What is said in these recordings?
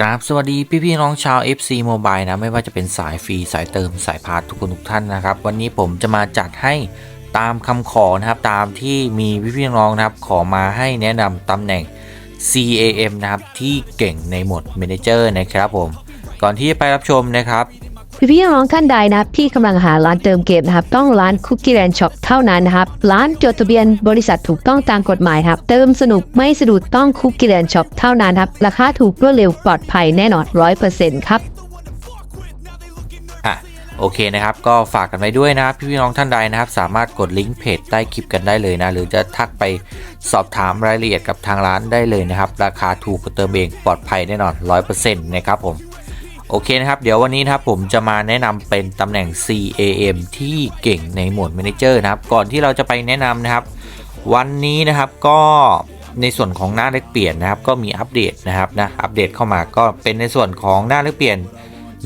กราบสวัสดีพี่พี่ๆน้องชาว FC Mobile นะ ไม่ว่าจะเป็นสายฟรีสายเติมสายพาร์ททุกคนทุกท่านนะครับ วันนี้ผมจะมาจัดให้ตามคำขอนะครับ ตามที่มีพี่พี่ๆน้องนะครับขอมาให้แนะนำตำแหน่ง CAM นะครับ ที่เก่งในหมด Manager นะครับผม ก่อนที่จะไปรับชมนะครับ พี่พี่น้องท่านใดนะครับที่กำลังหาร้านเติมเกมนะครับ ต้องร้านคุกกี้แ n นช็อปเท่านั้นนะครับ ร้านจดทะเบียนบริษัทถูกต้องตามกฎหมายครับ เติมสนุกไม่สะดุดต้องคุกกี้แ n นช็อปเท่านั้นครับ ราคาถูกรวดเร็วปลอดภัยแน่นอนร้อยเปอร์เซ็นต์ครับอะโอเคนะครับ ก็ฝากกันไว้ด้วยนะครับ พี่พี่น้องท่านใดนะครับ สามารถกดลิงก์เพจใต้คลิปกันได้เลยนะ หรือจะทักไปสอบถามรายละเอียดกับทางร้านได้เลยนะครับ ราคาถูกกว่าเติมเองปลอดภัยแน่นอน 100%นะครับผม โอเคนะครับ เดี๋ยววันนี้นะครับผมจะมาแนะนำเป็นตำแหน่ง CAM ที่เก่งในหมวด Manager นะครับ ก่อนที่เราจะไปแนะนำนะครับ วันนี้นะครับก็ในส่วนของหน้าเลขเปลี่ยนนะครับ ก็มีอัปเดตนะครับนะอัปเดตเข้ามาก็เป็นในส่วนของหน้าเลขเปลี่ยน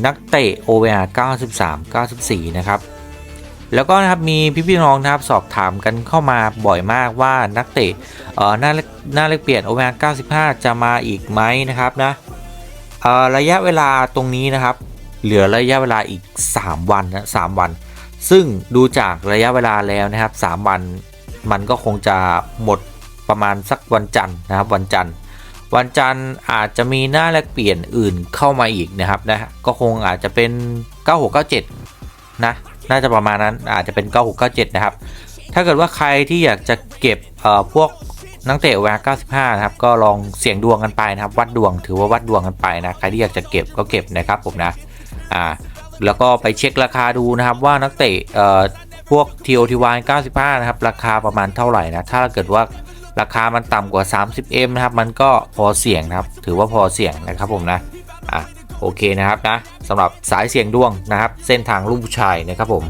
นักเตะ OVR 93 94 นะครับ แล้วก็นะครับมีพี่ๆน้องนะครับสอบถามกันเข้ามาบ่อยมากว่านักเตะเอ่อหน้าเลขหน้าเลขเปลี่ยน OVR 95 จะมาอีกไหมนะครับนะ ระยะเวลาตรงนี้นะครับ เหลือระยะเวลาอีก 3 วันนะ3วัน ซึ่งดูจากระยะเวลาแล้วนะครับ 3 วันมันก็คงจะหมดประมาณสักวันจันทร์นะครับ วันจันทร์ วันจันทร์อาจจะมีหน้าแลกเปลี่ยนอื่นเข้ามาอีกนะครับนะก็คงอาจจะเป็น 9697 นะ น่าจะประมาณนั้นอาจจะเป็น 9697 นะครับถ้าเกิดว่าใครที่อยากจะเก็บเอ่อพวก นักเตะแวร์95 นะครับ ก็ลองเสี่ยงดวงกันไปนะครับ วัดดวงถือว่าวัดดวงกันไปนะ ใครที่อยากจะเก็บก็เก็บนะครับผมนะ อ่า แล้วก็ไปเช็คราคาดูนะครับว่านักเตะเอ่อพวก TOTY 95 นะครับ ราคาประมาณเท่าไหร่นะ ถ้าเกิดว่าราคามันต่ำกว่า 30M นะครับ มันก็พอเสี่ยงนะครับ ถือว่าพอเสี่ยงนะครับผมนะ อะโอเคนะครับนะสำหรับสายเสี่ยงดวงนะครับ เส้นทางลูกผู้ชายนะครับผม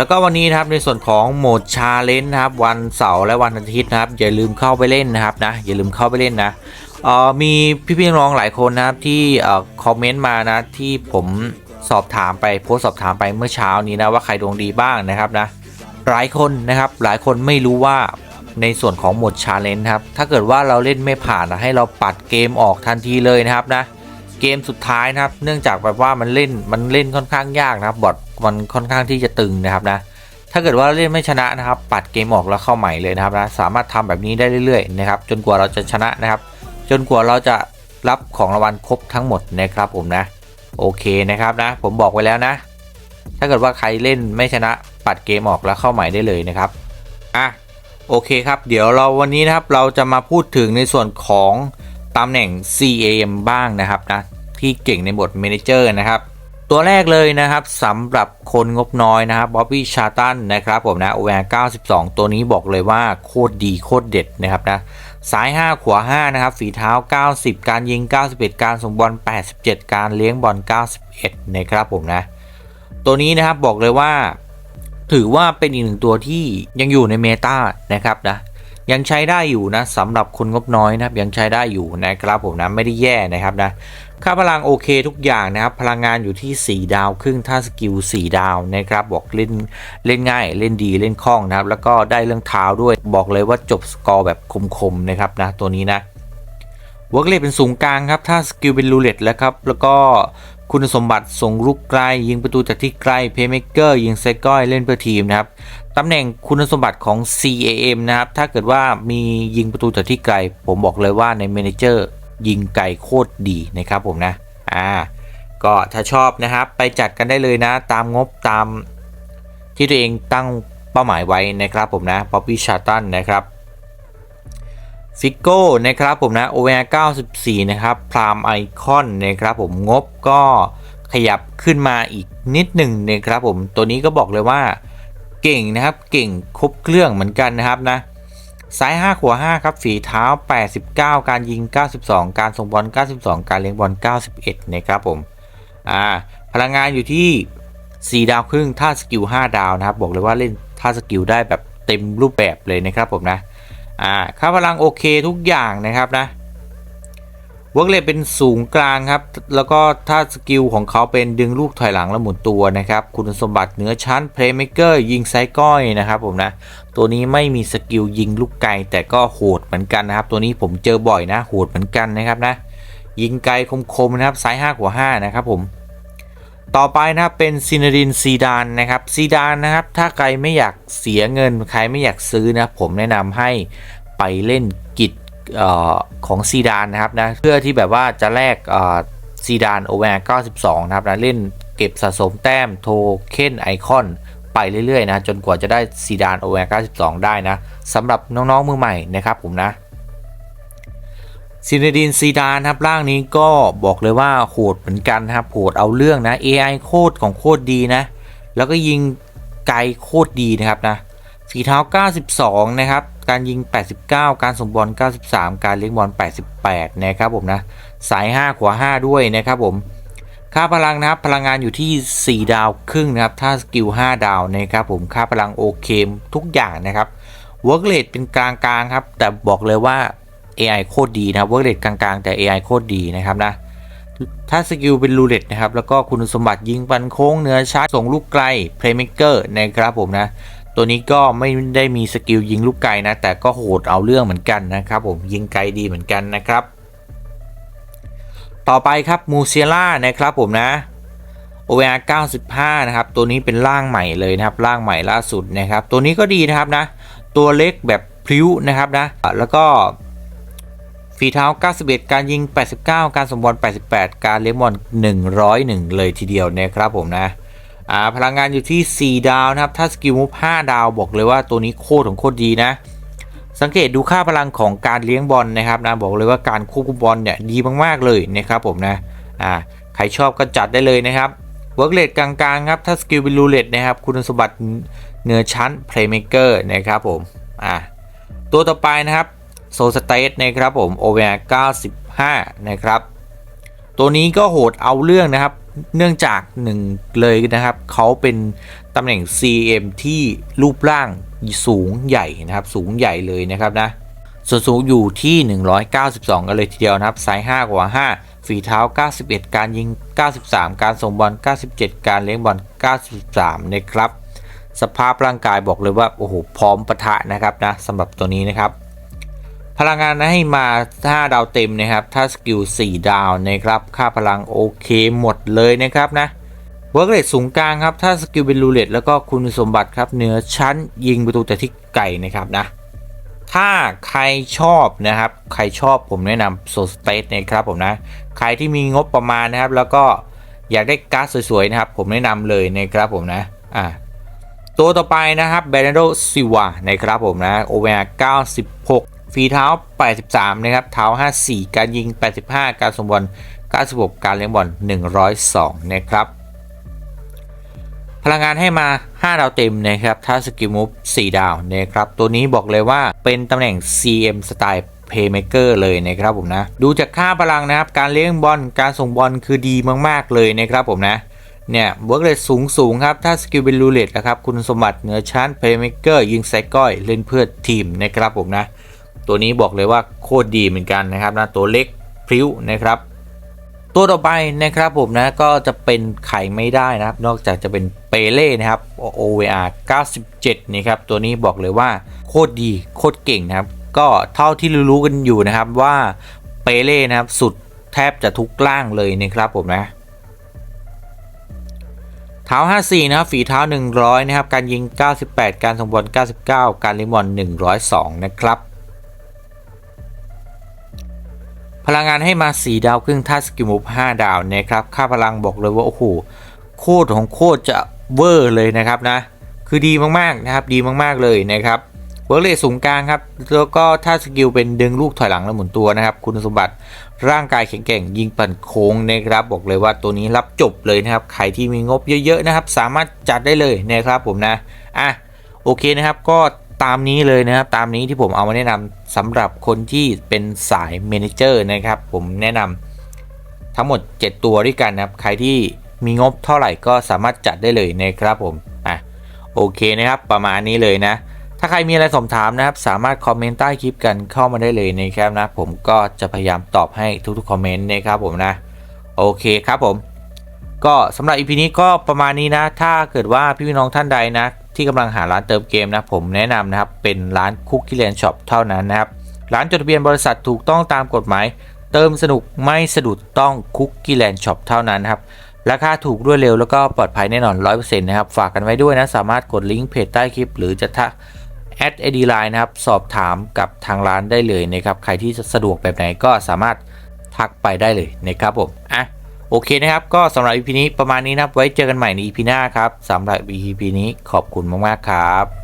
แล้วก็วันนี้นะครับในส่วนของโหมดชาเลนจ์นะครับวันเสาร์และวันอาทิตย์นะครับอย่าลืมเข้าไปเล่นนะครับนะอย่าลืมเข้าไปเล่นนะเอ่อมีพี่ๆน้องหลายคนนะครับที่เอ่อคอมเมนต์มานะที่ผมสอบถามไปโพสสอบถามไปเมื่อเช้านี้นะว่าใครดวงดีบ้างนะครับนะหลายคนนะครับหลายคนไม่รู้ว่าในส่วนของโหมดชาเลนจ์ครับถ้าเกิดว่าเราเล่นไม่ผ่านนะให้เราปัดเกมออกทันทีเลยนะครับนะ เกมสุดท้ายนะครับ เนื่องจากแบบว่ามันเล่นมันเล่นค่อนข้างยากนะครับ บอทมันค่อนข้างที่จะตึงนะครับนะ ถ้าเกิดว่าเล่นไม่ชนะนะครับ ปัดเกมออกแล้วเข้าใหม่เลยนะครับนะ สามารถทำแบบนี้ได้เรื่อยๆนะครับ จนกว่าเราจะชนะนะครับ จนกว่าเราจะรับของรางวัลครบทั้งหมดนะครับผมนะ โอเคนะครับนะ ผมบอกไว้แล้วนะ ถ้าเกิดว่าใครเล่นไม่ชนะปัดเกมออกแล้วเข้าใหม่ได้เลยนะครับ อะ โอเคครับ เดี๋ยวเราวันนี้นะครับ เราจะมาพูดถึงในส่วนของ ตำแหน่ง CAM บ้างนะครับนะที่เก่งในบท Manager นะครับตัวแรกเลยนะครับสำหรับคนงบน้อยนะครับบ๊อบบี้ชาตันนะครับผมนะ OVR 92 ตัวนี้บอกเลยว่าโคตรดีโคตรเด็ดนะครับนะซ้าย 5 ขวา 5 นะครับ ฝีเท้า 90 การยิง 91 การส่งบอล 87 การเลี้ยงบอล 91 นะครับผมนะ ตัวนี้นะครับบอกเลยว่า ถือว่าเป็นอีกหนึ่งตัวที่ยังอยู่ในเมตานะครับนะ ยังใช้ได้อยู่นะสำหรับคนงบน้อยนะครับยังใช้ได้อยู่นะครับผมนะไม่ได้แย่นะครับนะค่าพลังโอเคทุกอย่างนะครับ พลังงานอยู่ที่ 4 ดาวครึ่งท่าสกิล 4 ดาวนะครับ บอกเล่นเล่นง่าย เล่นดีเล่นคล่องนะครับ แล้วก็ได้เรื่องเท้าด้วยบอกเลยว่าจบสกอร์แบบคมๆนะครับนะตัวนี้นะวอร์กเลเป็นสูงกลางครับ ถ้าสกิลเป็นรูเล็ตแล้วครับ แล้วก็ คุณสมบัติส่งลูกไกล ยิงประตูจากที่ไกลเพย์เมเกอร์ยิงไซก้อยเล่นเพื่อทีมนะครับตำแหน่งคุณสมบัติของ CAM นะครับ ถ้าเกิดว่ามียิงประตูจากที่ไกล ผมบอกเลยว่าใน Manager ยิงไกลโคตรดีนะครับผมนะอ่าก็ถ้าชอบนะครับไปจัดกันได้เลยนะ ตามงบตามที่ตัวเองตั้งเป้าหมายไว้นะครับผมนะป๊อปปี้ชาตันนะครับ ฟิกโก้นะครับผมนะ OVR 94 นะครับพรามไอคอนนะครับผมงบก็ขยับขึ้นมาอีกนิดหนึ่งนะครับผมตัวนี้ก็บอกเลยว่าเก่งนะครับเก่งครบเครื่องเหมือนกันนะครับนะซ้าย 5 ขวา5ครับฝีเท้า 89 การยิง 92 การส่งบอล 92 การเลี้ยงบอล 91 นะครับผมอ่าพลังงานอยู่ที่ 4 ดาวครึ่งท่าสกิล 5 ดาวนะครับ บอกเลยว่าเล่นท่าสกิลได้แบบเต็มรูปแบบเลยนะครับผมนะ อ่าค่าพลังโอเคทุกอย่างนะครับนะเวิร์กเลทเป็นสูงกลางครับ แล้วก็ถ้าสกิลของเขาเป็นดึงลูกถอยหลังแล้วหมุนตัวนะครับ คุณสมบัติเหนือชั้น Playmaker ยิงไซก้อยนะครับผมนะ ตัวนี้ไม่มีสกิลยิงลูกไกลแต่ก็โหดเหมือนกันนะครับ ตัวนี้ผมเจอบ่อยนะ โหดเหมือนกันนะครับนะ ยิงไกลคมๆนะครับไซส์5กว่า5นะครับผม ต่อไปนะครับเป็นซินาดินซีดานนะครับซีดานนะครับ ถ้าใครไม่อยากเสียเงิน ใครไม่อยากซื้อนะผมแนะนำให้ไปเล่นกิจออของซีดานนะครับนะเพื่อที่แบบว่าจะแลกซีดานโอเวอร์92 นะครับนะเล่นเก็บสะสมแต้มโทเค็นไอคอนไปเรื่อยๆนะจนกว่าจะได้ซีดานโอเวอร์92 ได้นะสำหรับน้องๆมือใหม่นะครับผมนะ ซินเดดินซีดานครับร่างนี้ก็บอกเลยว่าโหดเหมือนกันครับโหดเอาเรื่องนะ AI โคตรของโคตรดีนะ แล้วก็ยิงไกลโคตรดีนะครับนะฝีเท้า 92 นะครับ การยิง 89 การส่งบอล 93 การเลี้ยงบอล 88 นะครับผมนะ สาย 5 ขวา 5 ด้วยนะครับผม ค่าพลังนะครับ พลังงานอยู่ที่ 4 ดาวครึ่งนะครับ ถ้าสกิล 5 ดาวนะครับผม ค่าพลังโอเคทุกอย่างนะครับ เวิร์กเลทเป็นกลางๆครับ แต่บอกเลยว่า AI โคตรดีนะครับเวิร์กเลทกลางๆแต่ AI โคตรดีนะครับนะถ้าสกิลเป็นรูเล็ตนะครับ แล้วก็คุณสมบัติยิงปันโค้งเนื้อชาร์จส่งลูกไกล Playmaker นะครับผมนะ ตัวนี้ก็ไม่ได้มีสกิลยิงลูกไกลนะ แต่ก็โหดเอาเรื่องเหมือนกันนะครับผมยิงไกลดีเหมือนกันนะครับ ต่อไปครับมูเซียล่านะครับผมนะ OVR 95 นะครับ ตัวนี้เป็นร่างใหม่เลยนะครับ ร่างใหม่ล่าสุดนะครับ ตัวนี้ก็ดีนะครับนะ ตัวเล็กแบบพลิ้วนะครับนะ แล้วก็ ฝีเท้า 91 การยิง 89 การสมบอล 88 การเลี้ยงบอล 101 เลยทีเดียวนะครับผมนะอ่าพลังงานอยู่ที่ 4 ดาวนะครับ ถ้าสกิลมูฟ5ดาวบอกเลยว่าตัวนี้โคตรของโคตรดีนะ สังเกตดูค่าพลังของการเลี้ยงบอลนะครับนะบอกเลยว่าการควบคุมบอลเนี่ยดีมากๆเลยนะครับผมนะอ่าใครชอบก็จัดได้เลยนะครับเวิร์กเลดกลางๆครับถ้าสกิลเป็นรูเลตนะครับคุณสมบัติเหนือชั้น Playmaker นะครับผมอ่าตัวต่อไปนะครับ โซสเตทนะครับผม OVR 95นะครับ ตัวนี้ก็โหดเอาเรื่องนะครับ เนื่องจากหนึ่งเลยนะครับ เขาเป็นตำแหน่ง CM ที่รูปร่างสูงใหญ่นะครับ สูงใหญ่เลยนะครับนะ ส่วนสูงอยู่ที่ 192 กันเลยทีเดียวนะครับไซส์5กว่า 5 ฝีเท้า 91 การยิง 93 การส่งบอล 97 การเลี้ยงบอล 93 นะครับ สภาพร่างกายบอกเลยว่า โอ้โห พร้อมปะทะนะครับนะสำหรับตัวนี้นะครับ พลังงานให้มา 5 ดาวเต็มนะครับ ถ้าสกิล 4 ดาวนะครับ ค่าพลังโอเคหมดเลยนะครับนะเวิร์กเรทสูงกลางครับ ถ้าสกิลเป็นรูเลตแล้วก็คุณสมบัติครับเหนือชั้นยิงประตูแต่ที่ไก่นะครับนะ ถ้าใครชอบนะครับ ใครชอบผมแนะนำโซสเตทนะครับผมนะ ใครที่มีงบประมาณนะครับ แล้วก็อยากได้การ์ดสวยๆนะครับ ผมแนะนำเลยนะครับผมนะ อ่าตัวต่อไปนะครับเบรนโดซิวานะครับผมนะโอเวอร์96 ฝีเท้า 83 นะครับ เท้า 54 การยิง 85 การสมบอล 96 การเลี้ยงบอล 102 นะครับ พลังงานให้มา 5 ดาวเต็มนะครับถ้าสกิลมูฟ 4 ดาวนะครับ ตัวนี้บอกเลยว่าเป็นตำแหน่ง CM สไตล์ Playmaker เลยนะครับผมนะ ดูจากค่าพลังนะครับ การเลี้ยงบอล การส่งบอลคือดีมากๆเลยนะครับผมนะเนี่ยเวิร์กเรทสูงสูงครับ ถ้าสกิลเป็นรูเลตนะครับ คุณสมบัติเหนือชั้น Playmaker ยิงไซก้อย เล่นเพื่อทีมนะครับผมนะ ตัวนี้บอกเลยว่าโคตรดีเหมือนกันนะครับนะตัวเล็กพริ้วนะครับ ตัวต่อไปนะครับผมนะก็จะเป็นไข่ไม่ได้นะครับ นอกจากจะเป็นเปเล่นะครับ OVR 97นี่ครับตัวนี้บอกเลยว่าโคตรดีโคตรเก่งนะครับ ก็เท่าที่รู้กันอยู่นะครับว่าเปเล่นะครับสุดแทบจะทุกล่างเลยนะครับผมนะเท้า 54 นะครับ ฝีเท้า 100 นะครับ การยิง 98 การส่งบอล 99 การลี้ยงบอล102 นะครับ พลังงานให้มา 4 ดาวครึ่งท่าสกิลมูฟ5ดาวนะครับ ค่าพลังบอกเลยว่า โอ้โห โคตรของโคตรจะเวอร์เลยนะครับนะ คือดีมากๆนะครับ ดีมากๆเลยนะครับ เวิร์เลทสูงกลางครับ แล้วก็ถ้าสกิลเป็นดึงลูกถอยหลังแล้วหมุนตัวนะครับ คุณสมบัติร่างกายแข็งแกร่งยิงปั่นโค้งนะครับ บอกเลยว่าตัวนี้รับจบเลยนะครับ ใครที่มีงบเยอะๆนะครับ สามารถจัดได้เลยนะครับผมนะ อะ โอเคนะครับ ก็ ตามนี้เลยนะครับ ตามนี้ที่ผมเอามาแนะนำสำหรับคนที่เป็นสายเมนเจอร์นะครับ ผมแนะนำทั้งหมด 7 ตัวด้วยกันนะครับ ใครที่มีงบเท่าไหร่ก็สามารถจัดได้เลยนะครับผมอะโอเคนะครับ ประมาณนี้เลยนะ ถ้าใครมีอะไรสอบถามนะครับ สามารถคอมเมนต์ใต้คลิปกันเข้ามาได้เลยนะครับนะ ผมก็จะพยายามตอบให้ทุกๆคอมเมนต์นะครับผมนะ โอเคครับผมก็สำหรับ EP นี้ก็ประมาณนี้นะ ถ้าเกิดว่าพี่น้องท่านใดนะ ที่กำลังหาร้านเติมเกมนะผมแนะนำนะครับเป็นร้านคุกกี้แลนด์ช็อปเท่านั้นนะครับร้านจดทะเบียนบริษัทถูกต้องตามกฎหมาย เติมสนุกไม่สะดุดต้องคุกกี้แลนด์ช็อปเท่านั้นนะครับราคาถูกรวดเร็วแล้วก็ปลอดภัยแน่นอน 100%นะครับ ฝากกันไว้ด้วยนะ สามารถกดลิงก์เพจใต้คลิป หรือจะทักแอดไอดีไลน์นะครับ สอบถามกับทางร้านได้เลยนะครับ ใครที่สะดวกแบบไหนก็สามารถทักไปได้เลยนะครับผมอะ โอเคนะครับ ก็สำหรับ EP นี้ประมาณนี้นะไว้เจอกันใหม่ใน EP หน้าครับสำหรับ EP นี้ขอบคุณมากๆครับ